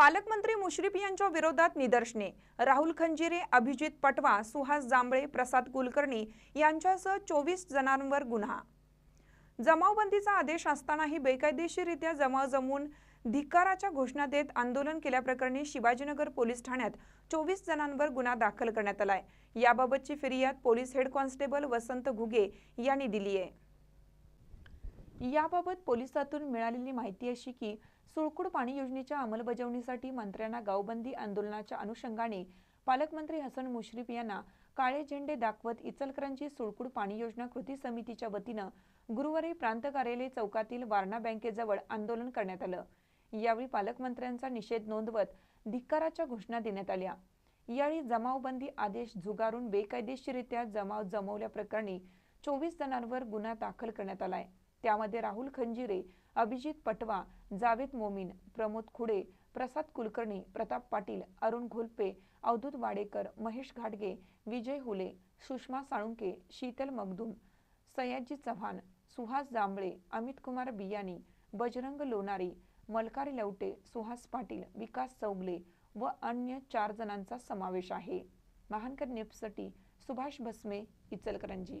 पालकमंत्री मुश्रीफ यांच्या विरोधात निदर्शने. राहुल खंजिरे अभिजित पटवा सुहास जांभळे प्रसाद कुलकर्णी यांच्यासह चोवीस जणांवर गुन्हा. जमावबंदीचा आदेश असतानाही बेकायदेशीररित्या जमाव जमवून धिक्काराच्या घोषणा देत आंदोलन केल्याप्रकरणी शिवाजीनगर पोलीस ठाण्यात चोवीस जणांवर गुन्हा दाखल करण्यात आलाय. याबाबतची फिर्याद police head constable Vasant Ghuge यांनी दिली आहे याबाबत पोलिसातून मिळालेली माहिती अशी की सुळकुड पाणी योजनेच्या अंमलबजावणीसाठी मंत्र्यांना गावबंदी आंदोलनाच्या अनुषंगाने पालकमंत्री हसन मुश्रीफ यांना काळे झेंडे दाखवत इचलकरंजी सुळकुड पाणी योजना कृती समितीच्या वतीनं गुरुवारी प्रांत कार्यालय चौकातील वारणा बँकेजवळ आंदोलन करण्यात आलं. यावेळी पालकमंत्र्यांचा निषेध नोंदवत धिक्काराच्या घोषणा देण्यात आल्या. यावेळी जमावबंदी आदेश झुगारून बेकायदेशीरित्या जमाव जमवल्याप्रकरणी चोवीस जणांवर गुन्हा दाखल करण्यात आलाय. त्यामध्ये राहुल खंजिरे अभिजित पटवा जावेद मोमीन प्रमोद खुडे प्रसाद कुलकर्णी प्रताप पाटील अरुण घोलपे अवधूत वाडेकर महेश घाटगे विजय हुले सुषमा साळुंके शीतल मगदूम सयाजी चव्हाण सुहास जांभळे अमित कुमार बियानी बजरंग लोणारी मलकारी लवटे सुहास पाटील विकास चौगले व अन्य चार जणांचा समावेश आहे. महानकर न्यूजसाठी सुभाष भस्मे इचलकरंजी.